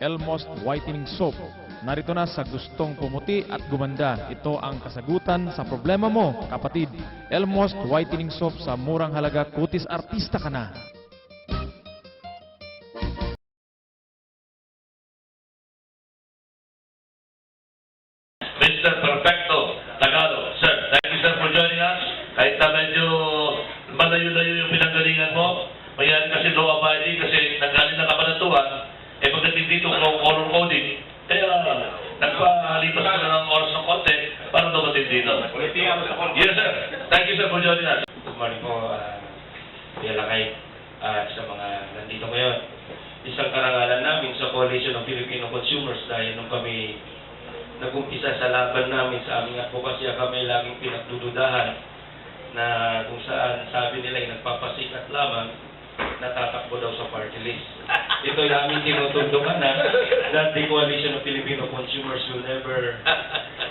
Elmost Whitening Soap. Narito na sa gustong pumuti at gumanda. Ito ang kasagutan sa problema mo, kapatid. Elmost Whitening Soap sa murang halaga kutis artista ka na. Mr. Perfecto Tagalog. Sir, thank you sir for joining us. Kahit na medyo malayo-layo yung pinanggalingan mo, mayroon kasi law abiding kasi nanggaling na kabanatuan, eh pagdating dito ng color coding, kaya nagpalipas ko na ng oras ng konti para dumating dito. Yes sir, thank you sir for joining us. Good morning po, uh, Kuya Lakay, at sa mga nandito ngayon. Isang karangalan namin sa Coalition of Filipino Consumers dahil nung kami nag-umpisa sa laban namin sa aming advokasya, kami laging pinagdududahan na kung saan sabi nila ay nagpapasikat lamang, natatakbo daw sa party list. Ito yung aming tinutulungan na that the Coalition of Filipino Consumers will never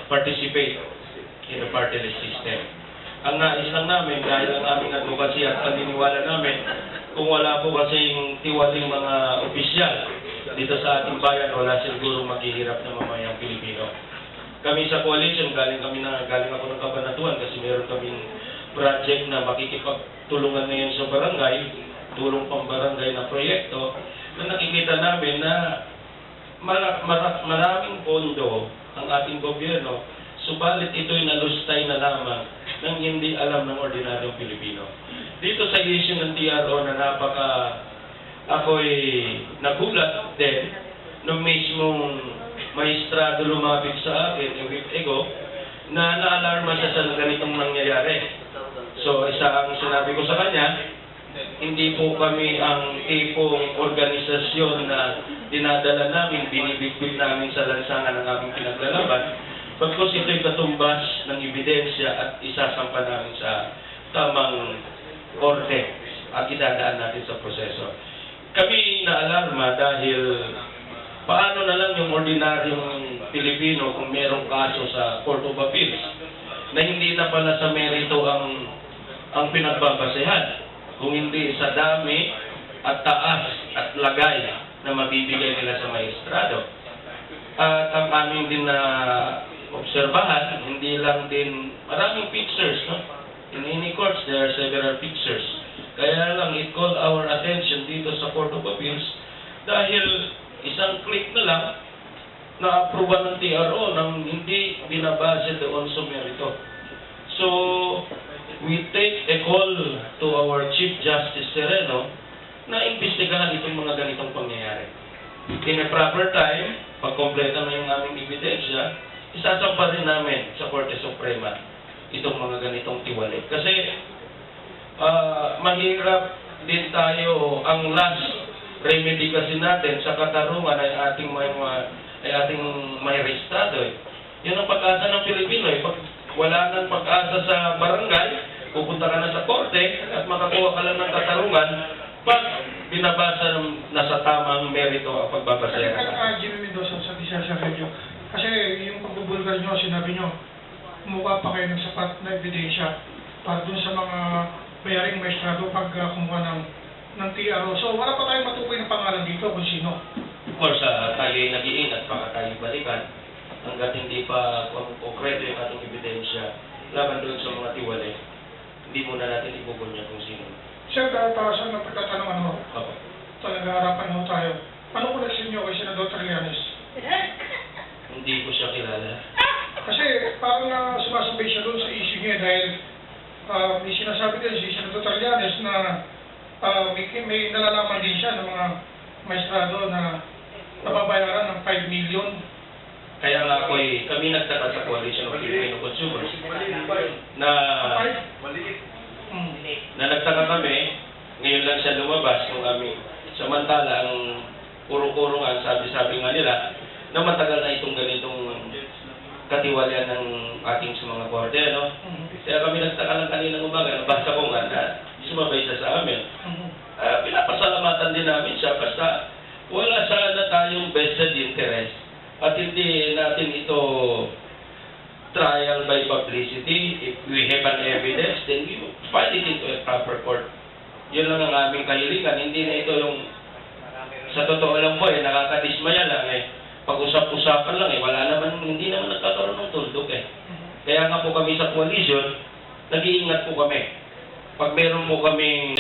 participate in the party list system. Ang nais lang namin, dahil ang aming advocacy at paniniwala namin, kung wala po kasing tiwaling mga opisyal dito sa ating bayan, wala siguro maghihirap na mamayang Pilipino. Kami sa coalition, galing kami na, galing ako ng kabanatuan kasi meron kaming project na makikipagtulungan ngayon sa barangay, tulong pang barangay na proyekto, na nakikita namin na mara, mara, maraming pondo ang ating gobyerno, subalit ito'y nalustay na lamang ng hindi alam ng ordinaryong Pilipino. Dito sa issue ng TRO na napaka ako'y nagulat din nung mismong maestrado lumapit sa akin a week ago na naalarma siya sa ganitong nangyayari. So, isa ang sinabi ko sa kanya, hindi po kami ang tipong organisasyon na dinadala namin, binibigbig namin sa lansangan ng aming pinaglalaban. Pagkos ito'y katumbas ng ebidensya at isasampa namin sa tamang korte at idadaan natin sa proseso. Kami naalarma dahil paano na lang yung ordinaryong Pilipino kung merong kaso sa Court of Appeals na hindi na pala sa merito ang ang pinagbabasehan kung hindi sa dami at taas at lagay na mabibigay nila sa maestrado. At ang aming din na obserbahan, hindi lang din maraming pictures, no? In any courts, there are several pictures. Kaya lang, it called our attention dito sa Court of Appeals dahil isang click na lang na aproba ng TRO nang hindi binabase doon sa merito. So, we take a call to our Chief Justice Sereno na imbestigahan itong mga ganitong pangyayari. In a proper time, pag kompleto na yung aming ebidensya, isasampa rin namin sa Korte Suprema itong mga ganitong tiwali. Kasi ah, mahirap din tayo, ang last remedy kasi natin sa katarungan ay ating may, ma- ay ating may restado. Eh. Yun ang pag-asa ng Pilipino. Eh. Pag wala nang pag-asa sa barangay, pupunta ka na sa korte at makakuha ka lang ng katarungan pag binabasa ng nasa tamang merito ang pagbabasayan. Kaya Jimmy Mendoza sa Disasya Radio. Kasi yung pagbubulgar nyo, sinabi nyo, kumuha pa kayo ng sapat na ebidensya para dun sa mga bayaring maestrado pag uh, kumuha ng, ng TRO. So wala pa tayong matukoy na pangalan dito kung sino. Of course, uh, tayo ay nag-iingat baka tayo balikan hanggat hindi pa konkreto yung ating ebidensya laban doon sa mga tiwali. Hindi muna natin ibubunya kung sino. Sir, dahil para sa napagtatanungan mo, Opo. talaga harapan mo tayo. Ano ko sa inyo kay Senador Trillanes? Hindi ko siya kilala. Kasi parang uh, sumasabay siya doon sa issue niya dahil uh, may sinasabi din si Senator Trillanes na uh, may, may nalalaman din siya ng mga maestrado na nababayaran ng 5 million. Kaya nga ako eh, kami nagtaka sa Coalition of Filipino Consumers na na nagtaka kami, ngayon lang siya lumabas nung kami. Samantala, ang puro-puro nga, sabi-sabi nga nila, na matagal na itong ganitong katiwalian ng ating sa mga korte, no? Hmm. Kaya kami nagtaka lang kaninang umaga, nabasa ko nga na sumabay siya sa amin. Ah, pinapasalamatan din namin siya basta wala sana tayong vested interest at hindi natin ito trial by publicity. If we have an evidence, then we will file it into a proper court. Yun lang ang aming kahilingan. Hindi na ito yung sa totoo lang po eh, nakakadismaya lang eh. Pag-usap-usapan lang eh, wala naman, hindi naman nagkakaroon ng tuldok eh. Kaya nga po kami sa coalition, nag-iingat po kami. Pag meron po kami...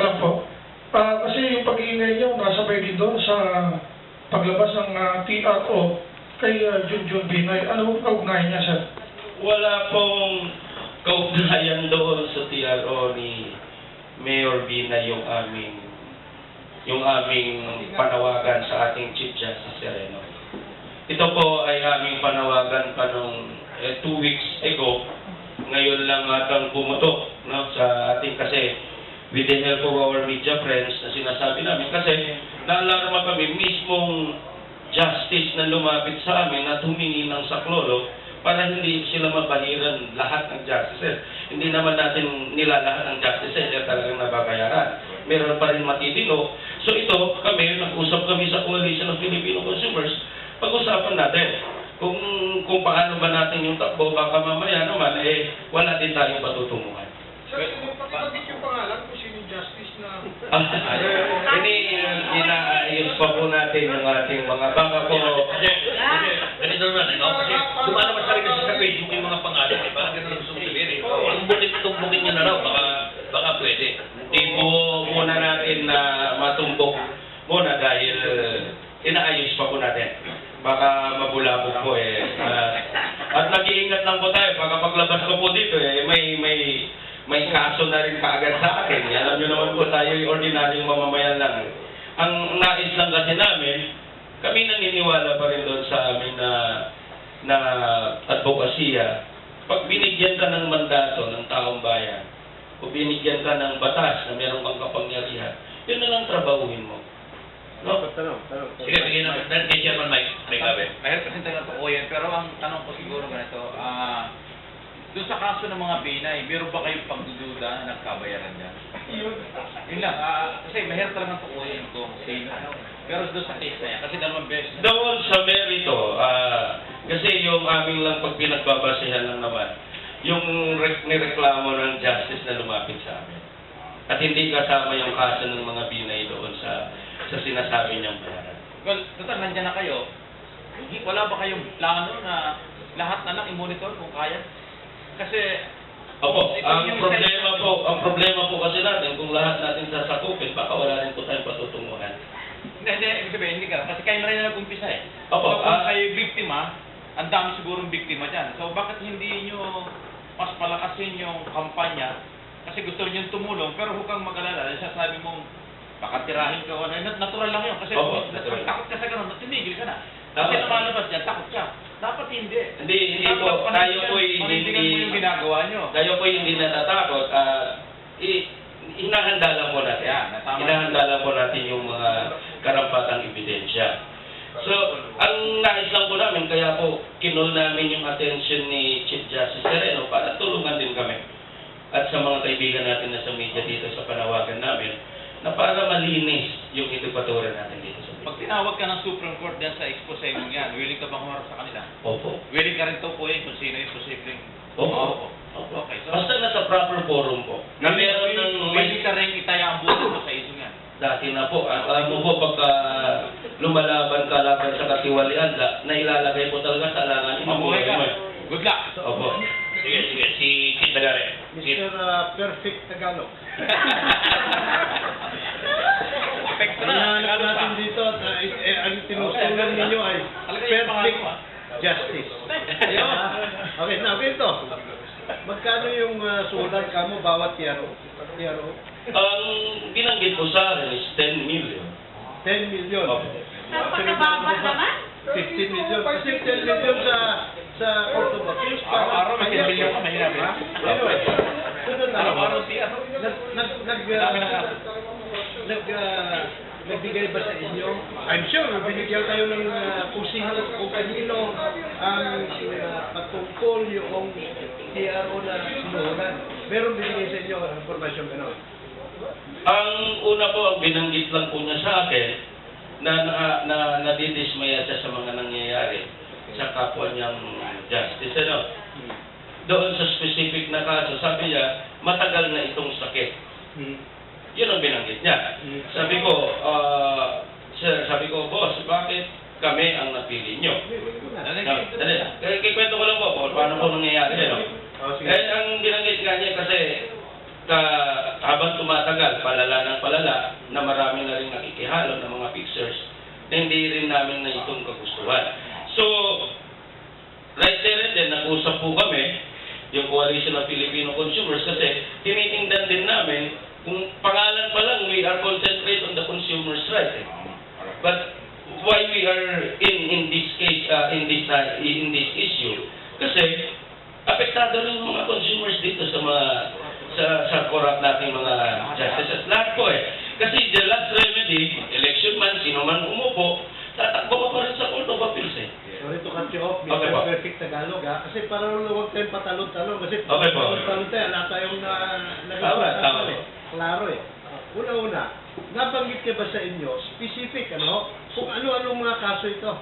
Lang po. Ah, kasi yung pag-iingay niyo, nasabay din doon sa paglabas ng ah, TRO kay uh, Junjun Binay. Ano ang kaugnayan niya, sir? Wala pong kaugnayan doon sa TRO ni Mayor Bina yung aming yung aming panawagan sa ating Chief Justice Sereno. Ito po ay aming panawagan pa nung eh, two weeks ago. Ngayon lang atang bumutok no, sa ating kasi with the help of our media friends na sinasabi namin kasi naalarma kami mismong justice na lumapit sa amin at humingi ng saklolo para hindi sila mabahiran lahat ng justices. Hindi naman natin nilalahat ng justices na talagang nababayaran. Meron pa rin matitino. So ito, kami, nag-usap kami sa Coalition of Filipino Consumers, pag-usapan natin kung kung paano ba natin yung takbo, baka mamaya naman, eh, wala din tayong patutunguhan. Sir, pakibagit yung pangalan kung sino yung justice na... Ah, ini inaayos pa po natin yung ating mga baka po. Ganito naman, ano? Kasi, lumalabas pa rin kasi sa Facebook yung mga pangalan, eh. Parang ganun ang gusto sabihin, eh. Tumbukin, tumbukin nyo na raw, baka, baka pwede. Hindi po muna natin na matumbok muna dahil uh, inaayos pa po natin. Baka mabulabog po eh. At nag-iingat lang po tayo. Baka paglabas ko po dito eh, may may may kaso na rin kaagad sa akin. Alam nyo naman po tayo yung ordinaryong mamamayan lang. Ang nais lang kasi namin, kami naniniwala pa rin doon sa amin na na advokasya. Pag binigyan ka ng mandato ng taong bayan, o binigyan ka ng batas na meron kang kapangyarihan, yun na lang trabahuin mo. No? Sige, bigyan dahil kay Chairman Mike, may kabe. Mahirap kasi talaga totoo yan. Pero ang tanong ko siguro ganito, ah, doon sa kaso ng mga binay, meron ba kayong pagdududa na nagkabayaran niya? Yun lang, ah, kasi mahirap talaga ito. Sino, ano? Pero doon sa case na yan, kasi dalawang beses na Doon sa merito, ah, kasi yung aming lang pag pinagbabasehan lang naman, yung re- nireklamo ng justice na lumapit sa amin. At hindi kasama yung kaso ng mga binay doon sa sa sinasabi niyang bayaran. Well, total, nandiyan na kayo. Hindi- Wala ba kayong plano na lahat na lang i-monitor kung kaya? Kasi, Opo, Ito ang problema po, ang problema po kasi natin, kung lahat natin sasakupin, baka wala rin po tayong patutunguhan. hindi, hindi, ibig sabihin, hindi ka. Kasi kayo na rin nag-umpisa eh. Opo, So, kung ah- kayo biktima, ang dami sigurong biktima dyan. So, bakit hindi nyo mas palakasin yung kampanya? Kasi gusto nyo tumulong, pero huwag kang mag-alala. Dahil sasabi mong, baka tirahin ka o ano. Nat- Natural lang yun. Kasi Opo, kung natural. takot ka sa ganun, tumigil ka na. Kasi Tama. lumalabas dyan, takot ka. Dapat hindi. Hindi, hindi Dapat po, tayo po panindigan mo yung hindi, ginagawa nyo. tayo po hindi natatakot. ah i- hinahanda lang po natin. Tama. Hinahanda lang po natin yung mga karampatang ebidensya. So, ang nais lang po namin, kaya po kinol namin yung attention ni Chief Justice Sereno para tulungan din kami. At sa mga kaibigan natin na sa media dito sa panawagan namin, na para malinis yung edukadora natin dito Pag tinawag ka ng Supreme Court dyan sa expose mo yan, willing ka bang humarap sa kanila? Opo. Willing ka rin to po eh, kung sino yung posibleng. Opo. Opo. Okay, so- Basta nasa proper forum po. Na meron ng Willing ka rin itaya ang buto mo sa isong yan. Dati na po, ah, alam mo po, pagka lumalaban ka laban sa katiwalian, na ilalagay po talaga sa alangan. Mabuhay ka. Good luck. Opo. Sige, sige, si Chief Dagare. Si- Mr. uh, Perfect Tagalog. Epekto na. Hinahanap Tagalog pa. natin dito at uh, eh, eh, ang tinusulong ninyo ay perfect ah. justice. okay, now ganito. Magkano yung uh, sulat ka mo bawat tiyaro? Tiyaro? Ang binanggit po sa akin is 10 million. 10 million. Opo. Napakababa naman. 15 million. Kasi 10 million sa sa Appeals. Araw-araw may 10 million ka, mahirap eh. Ha? Anyway, sunod na. Araw-araw siya. Nag, nag, nag, nag, uh, nagbigay ba sa inyo? I'm sure, binigyan kayo ng uh, sino, kung kanino ang uh, patungkol yung TRO na sinuhulan. Meron binigay sa inyo ang informasyon gano'n. Ang una po, ang binanggit lang po niya sa akin, na, na, na nadidismaya siya sa mga nangyayari sa kapwa niyang justice. Ano? Doon sa specific na kaso, sabi niya, matagal na itong sakit. Hmm. Yun ang binanggit niya. Hmm. Sabi ko, ah, sir, sabi ko, boss, bakit kami ang napili nyo? Dali. Kaya kikwento ko lang po kung paano po nangyayari yan. No? Oh. Eh, ang binanggit nga niya kasi ka, habang tumatagal, palala ng palala, na marami na rin nakikihalo ng mga pictures hindi rin namin na itong kagustuhan. So, right there and then, nag-usap po kami, yung Coalition of Filipino Consumers, kasi tinitingnan din namin, kung pangalan pa lang, we are concentrate on the consumer's right. Eh. But why we are in in this case uh, in this uh, in this issue kasi apektado rin mga consumers dito sa mga sa sa corrupt nating mga justices lahat po eh kasi the last remedy election man sino man umupo Tagalog ha. Kasi parang huwag tayong patalon-talon. Kasi Okay po. patalon tayo, wala tayong na, Tama, tama. eh. Klaro eh. Una-una, nabanggit ka ba sa inyo, specific ano, kung ano-ano mga kaso ito?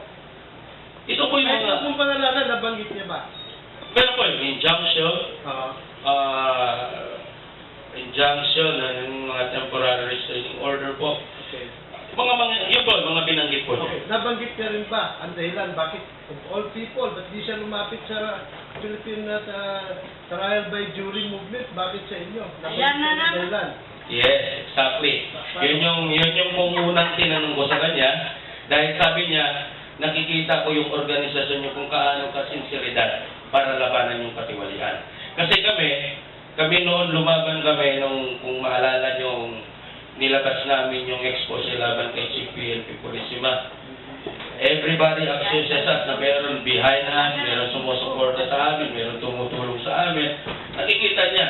ito po yung Kahit mga kung pangalanan, nabanggit niya ba? pero po yung injunction Oo. uh, injunction and mga temporary restraining order po okay. Mga binanggit niya. Okay, nabanggit niya rin ba ang dahilan bakit of all people, ba't di siya lumapit sa Philippine uh, trial by jury movement? Bakit sa inyo? Nabanggit Ayan na niya ang naman. dahilan. Yes, exactly. Yun yung, yun yung unang tinanong ko sa kanya, dahil sabi niya, nakikita ko yung organisasyon niyo kung kaano ka sinseridad para labanan yung katiwalian. Kasi kami, kami noon lumaban kami nung, kung maalala niyo, yung nilabas namin yung expose laban kay Chief PNP Purisima. Everybody accuses us na meron behind us, meron sumusuporta sa amin, meron tumutulong sa amin. Nakikita niya,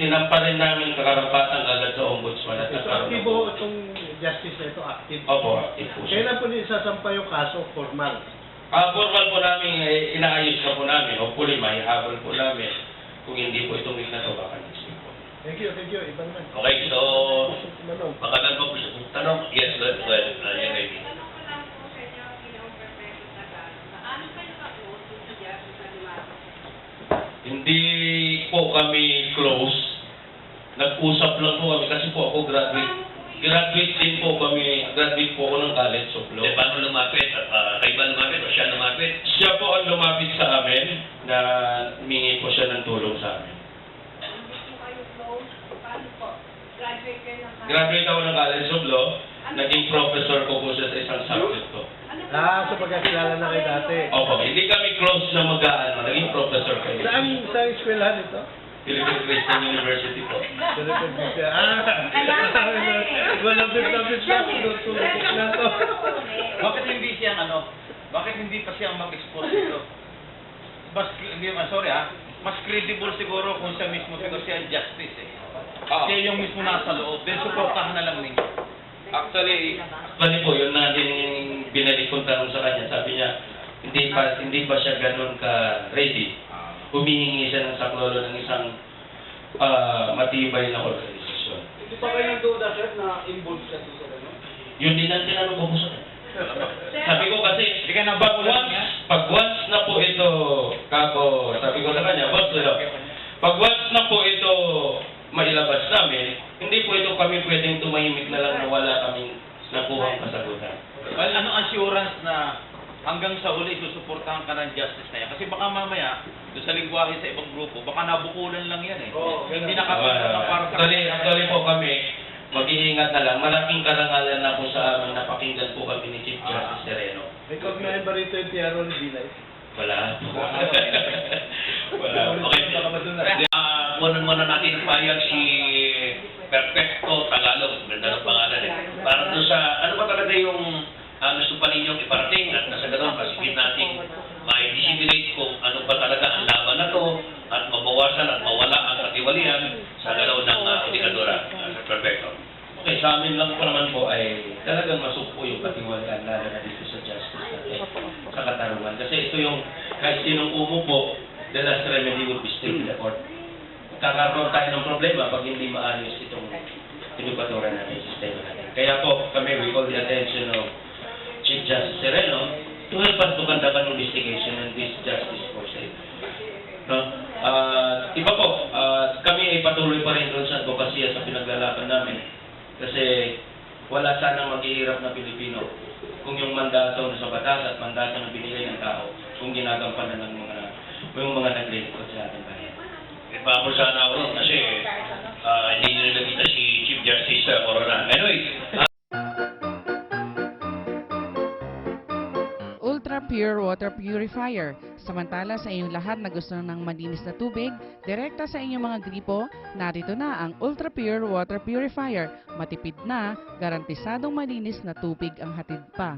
sinampa rin namin karapatan agad sa ombudsman at So, nagkaroon ng- aktibo itong justice na ito, active. Opo, active po siya. Kailan po niya isasampa yung kaso formal? Ah, formal po namin, eh, inaayos na po namin. Hopefully, maihabol po namin. Kung hindi po itong week na to, baka next po. Thank you, thank you. Iba naman. Okay, so, Gusto makaganda po siya. Tanong, yes, well, well, uh, yan ay? Hindi po kami close. Nag-usap lang po kami kasi po ako graduate. Graduate din po kami, graduate po ako ng College of Law. Hindi, paano lumapit? At, uh, kayo ba lumapit o siya lumapit? Siya po ang lumapit sa amin na mingi po siya ng tulong sa amin. Hindi po kayo close? Paano po? Graduate kayo ng Graduate ako ng College of Law, naging professor ko po siya sa isang subject ko. Ah, so pagkakilala na kayo dati. Opo, hindi kami close na mag-aano, naging professor kayo. Saan, saan eskwelahan ito? Philippine Christian University po. Philippine Visa. Ah, walang bit-lapit na. Tutulog na to. Bakit hindi siya ano? Bakit hindi pa siya mag-expose dito? Mas, hindi, ah, sorry ah, mas credible siguro kung siya mismo siguro siya ang justice eh. Ah. Siya yung mismo nasa loob, then supportahan na lang ninyo. Actually, actually po, yun na din yung binalik kong tanong sa kanya. Sabi niya, hindi pa hindi pa siya ganun ka ready. Humihingi siya ng saklolo ng isang ah, matibay na organisasyon. Hindi pa kayo nagduda, sir, na involved siya sa ganun? Yun din ang tinanong ko po sa kanya. Sabi ko kasi, Hindi ka pag nababulan once, niya? pag once na po ito, kako, sabi ko sa kanya, boss, Leo, pag once na po ito mailabas namin, hindi po ito kami pwedeng tumahimik na lang na wala kaming nakuhang kasagutan. Well, ano assurance na hanggang sa huli susuportahan ka ng justice na yan? Kasi baka mamaya, doon sa lingwahe sa ibang grupo, baka nabukulan lang yan eh. Oo. hindi nakapunta na para sa... Actually, actually po kami, mag-iingat na lang. Malaking karangalan na po sa amin na pakinggan po kami ni Chief Justice Sereno. May kagnayan ba rito yung Tiaro ni Bilay? Wala. Wala. Okay. Ah, kunan muna natin ang payag si Perfecto Tagalog. Ganda ng pangalan eh. Para doon sa, ano ba talaga yung uh, gusto pa ninyong iparating at nasa ganun, pasigit natin ma-disseminate kung ano ba talaga ang laban na to at mabawasan at mawala ang katiwalian sa galaw ng uh, indikadora. Uh, Sir Perfecto. Okay, sa amin lang po naman po ay talagang masukpo yung katiwalaan lalo na dito sa justice natin, sa katarungan. Kasi ito yung kahit sinong umupo, the last remedy would be still in the court. Kakaroon tayo ng problema pag hindi maayos itong tinupaturan natin, sistema natin. Kaya po kami, we call the attention of Chief Justice Sereno to help us to conduct an investigation on this justice for sale. No? Ah, iba po, ah, kami ay patuloy pa rin doon sa advokasya sa pinaglalaban namin. Kasi wala sanang maghihirap na Pilipino kung yung mandato na sa batas at mandato na binigay ng tao kung ginagampanan ng mga yung mga naglilingkod sa ating bayan. Nagpapol sana ako nun kasi Pure Water Purifier. Samantala sa inyong lahat na gusto ng malinis na tubig, direkta sa inyong mga gripo, narito na ang Ultra Pure Water Purifier. Matipid na, garantisadong malinis na tubig ang hatid pa.